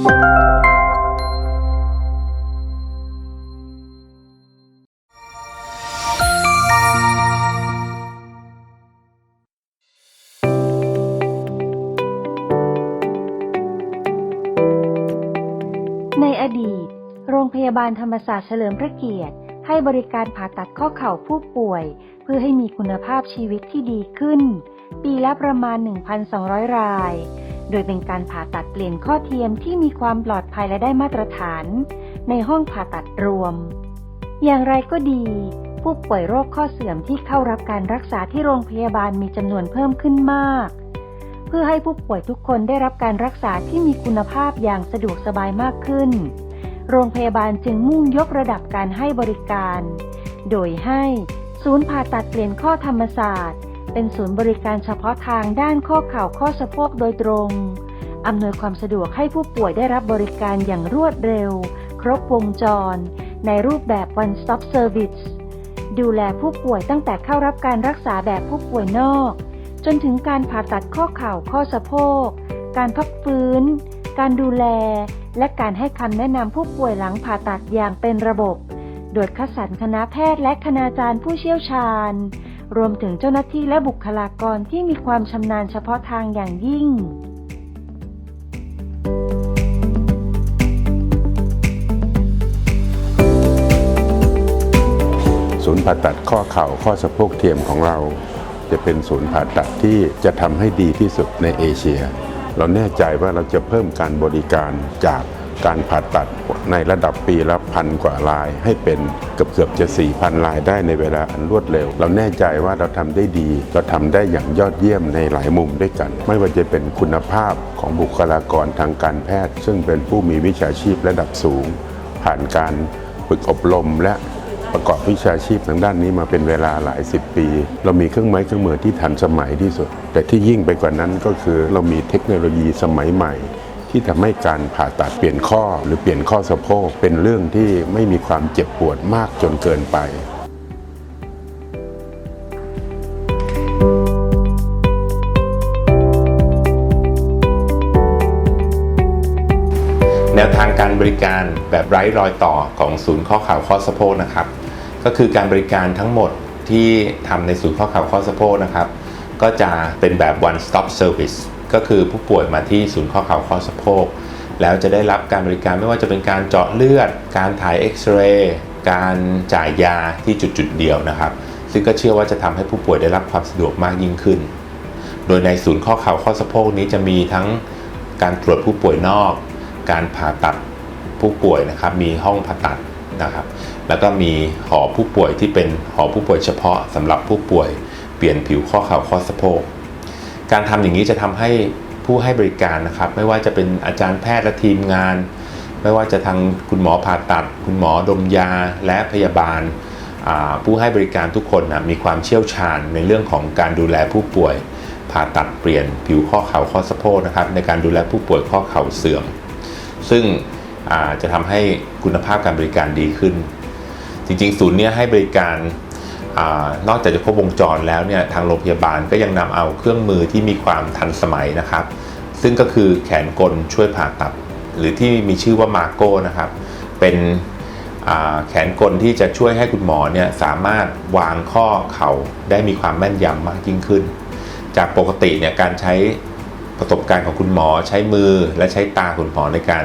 ในอดีต โรงพยาบาลธรรมศาสตร์เฉลิมพระเกียรติ ให้บริการผ่าตัดข้อเข่าผู้ป่วย เพื่อให้มีคุณภาพชีวิตที่ดีขึ้น ปีละประมาณ 1,200 ราย โดยเป็นการผ่าตัดเปลี่ยนข้อเทียมที่มีความปลอดภัยและได้มาตรฐาน ในห้องผ่าตัดรวม อย่างไรก็ดี ผู้ป่วยโรคข้อเสื่อมที่เข้ารับการรักษาที่โรงพยาบาลมีจำนวนเพิ่มขึ้นมาก เพื่อให้ผู้ป่วยทุกคนได้รับการรักษาที่มีคุณภาพอย่างสะดวกสบายมากขึ้น โรงพยาบาลจึงมุ่งยกระดับการให้บริการ โดยให้ ศูนย์ผ่าตัดเปลี่ยนข้อธรรมศาสตร์ เป็นศูนย์บริการเฉพาะทางด้านข้อเข่าข้อสะโพกโดยตรง อำนวยความสะดวกให้ผู้ป่วยได้รับบริการอย่างรวดเร็ว ครบวงจร ในรูปแบบ one stop service ดูแลผู้ป่วยตั้งแต่เข้ารับการรักษาแบบผู้ป่วยนอก จนถึงการผ่าตัดข้อเข่าข้อสะโพก การพักฟื้น การดูแล และการให้คำแนะนำผู้ป่วยหลังผ่าตัดอย่างเป็นระบบ โดยคัดสรรคณะแพทย์และคณาจารย์ผู้เชี่ยวชาญ รวมถึงเจ้าหน้าที่และบุคลากรที่มีความชำนาญเฉพาะทางอย่างยิ่ง ศูนย์ผ่าตัดข้อเข่าข้อสะโพกเทียมของเรา จะเป็นศูนย์ผ่าตัดที่จะทำให้ดีที่สุดในเอเชีย เราแน่ใจว่าเราจะเพิ่มการบริการจาก การผ่าตัดในระดับปีละพันกว่าราย ให้เป็นเกือบเกือบๆจะ 4,000รายได้ในเวลาอันรวดเร็ว เราแน่ใจว่าเราทำได้ดี เราทำได้อย่างยอดเยี่ยมในหลายมุมด้วยกัน ไม่ว่าจะเป็นคุณภาพของบุคลากรทางการแพทย์ ซึ่งเป็นผู้มีวิชาชีพระดับสูง ผ่านการฝึกอบรมและประกอบวิชาชีพทางด้านนี้มาเป็นเวลาหลายสิบปี เรามีเครื่องไม้เครื่องมือที่ทันสมัยที่สุด แต่ที่ยิ่งไปกว่านั้นก็คือเรามีเทคโนโลยีสมัยใหม่ ที่ทำให้การผ่าตัดเปลี่ยนข้อหรือเปลี่ยนข้อสะโพกเป็นเรื่องที่ไม่มีความเจ็บปวดมากจนเกินไปแนวทางการบริการแบบไร้รอยต่อของศูนย์ข้อข่าวข้อสะโพกนะครับ ก็คือการบริการทั้งหมดที่ทำในศูนย์ข้อข่าวข้อสะโพกนะครับ ก็จะเป็นแบบ one stop service ก็คือผู้ป่วยมาที่ศูนย์ข้อเข่าข้อสะโพกแล้วจะได้รับการบริการไม่ว่าจะเป็นการเจาะเลือด การถ่ายเอ็กซเรย์การจ่ายยาที่จุดจุดๆเดียวนะครับ ซึ่งก็เชื่อว่าจะทำให้ผู้ป่วยได้รับความสะดวกมากยิ่งขึ้น โดยในศูนย์ข้อเข่าข้อสะโพกนี้จะมีทั้งการตรวจผู้ป่วยนอก การผ่าตัดผู้ป่วยนะครับ มีห้องผ่าตัดนะครับ แล้วก็มีหอผู้ป่วยที่เป็นหอผู้ป่วยเฉพาะสำหรับผู้ป่วยเปลี่ยนผิวข้อเข่าข้อสะโพก การทำอย่างนี้จะทำให้ผู้ให้บริการนะครับ ไม่ว่าจะเป็นอาจารย์แพทย์และทีมงาน ไม่ว่าจะทางคุณหมอผ่าตัด คุณหมอดมยาและพยาบาล ผู้ให้บริการทุกคนนะมีความเชี่ยวชาญในเรื่องของการดูแลผู้ป่วย ผ่าตัดเปลี่ยนผิวข้อเข่าข้อสะโพกนะครับ ในการดูแลผู้ป่วยข้อเข่าเสื่อม ซึ่งจะทำให้คุณภาพการบริการดีขึ้น จริงๆ ศูนย์นี้ให้บริการ อนอกจากจะครบวงจรแล้วเนี่ยทางโรงพยาบาลก็ยังนำเอาเครื่องมือที่มีความทันสมัยนะครับ ซึ่งก็คือแขนกลช่วยผ่าตัด หรือที่มีชื่อว่ามาโก้นะครับ เป็นแขนกลที่จะช่วยให้คุณหมอเนี่ยสามารถวางข้อเข่าได้มีความแม่นยำมากยิ่งขึ้น จากปกติเนี่ยการใช้ประสบการณ์ของคุณหมอใช้มือและใช้ตาคุณหมอในการ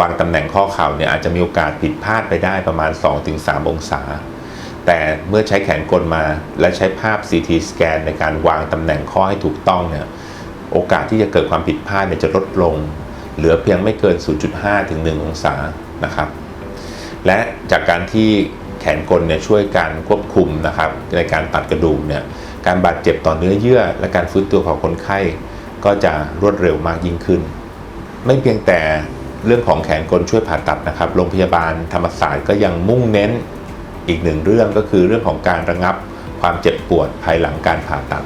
วางตำแหน่งข้อเข่าเนี่ยอาจจะมีโอกาสผิดพลาดไปได้ประมาณ 2-3 องศา แต่เมื่อใช้แขนกลมาและใช้ภาพ CT สแกนในการวางตำแหน่งข้อให้ถูกต้องเนี่ยโอกาสที่จะเกิดความผิดพลาดเนี่ยจะลดลง เหลือเพียงไม่เกิน 0.5 ถึง 1 องศานะครับ และจากการที่แขนกลเนี่ยช่วยการควบคุมนะครับในการตัดกระดูกเนี่ยการบาดเจ็บต่อเนื้อเยื่อ และการฟื้นตัวของคนไข้ก็จะรวดเร็วมากยิ่งขึ้น ไม่เพียงแต่เรื่องของแขนกลช่วยผ่าตัดนะครับ โรงพยาบาลธรรมศาสตร์ก็ยังมุ่งเน้น อีกหนึ่งเรื่องก็คือเรื่องของการระงับความเจ็บปวดภายหลังการผ่าตัด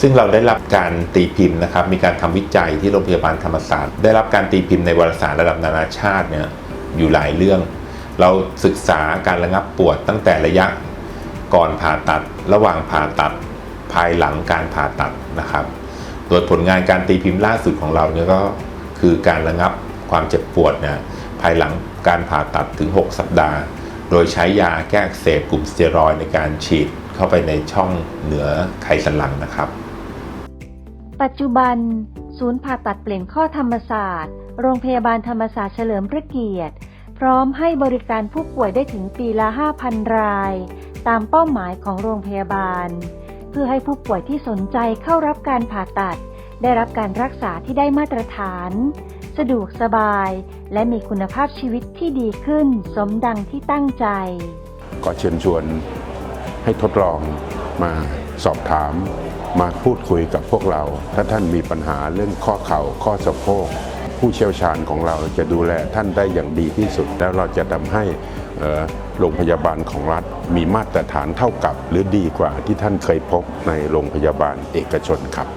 ซึ่งเราได้รับการตีพิมพ์นะครับ มีการทำวิจัยที่โรงพยาบาลธรรมศาสตร์ ได้รับการตีพิมพ์ในวารสารระดับนานาชาติเนี่ยอยู่หลายเรื่อง เราศึกษาการระงับปวดตั้งแต่ระยะก่อนผ่าตัด ระหว่างผ่าตัด ภายหลังการผ่าตัดนะครับ โดยผลงานการตีพิมพ์ล่าสุดของเราเนี่ยก็คือการระงับความเจ็บปวดเนี่ยภายหลังการผ่าตัดถึง 6 สัปดาห์ โดยใช้ยาแก้อักเสบกลุ่มสเตียรอยในการฉีดเข้าไปในช่องเหนือไขสันหลังนะครับ ปัจจุบัน ศูนย์ผ่าตัดเปลี่ยนข้อธรรมศาสตร์ โรงพยาบาลธรรมศาสตร์เฉลิมพระเกียรติ พร้อมให้บริการผู้ป่วยได้ถึงปีละ 5,000 ราย ตามเป้าหมายของโรงพยาบาล เพื่อให้ผู้ป่วยที่สนใจเข้ารับการผ่าตัด ได้รับการรักษาที่ได้มาตรฐาน สะดวกสบาย และมีคุณภาพชีวิตที่ดีขึ้น สมดังที่ตั้งใจ ก็เชิญชวนให้ทดลองมาสอบถาม มาพูดคุยกับพวกเรา ถ้าท่านมีปัญหาเรื่องข้อเข่าข้อสะโพกผู้เชี่ยวชาญของเราจะดูแลท่านได้อย่างดีที่สุด แล้วเราจะทำให้โรงพยาบาลของรัฐมีมาตรฐานเท่ากับ หรือดีกว่าที่ท่านเคยพบในโรงพยาบาลเอกชนครับ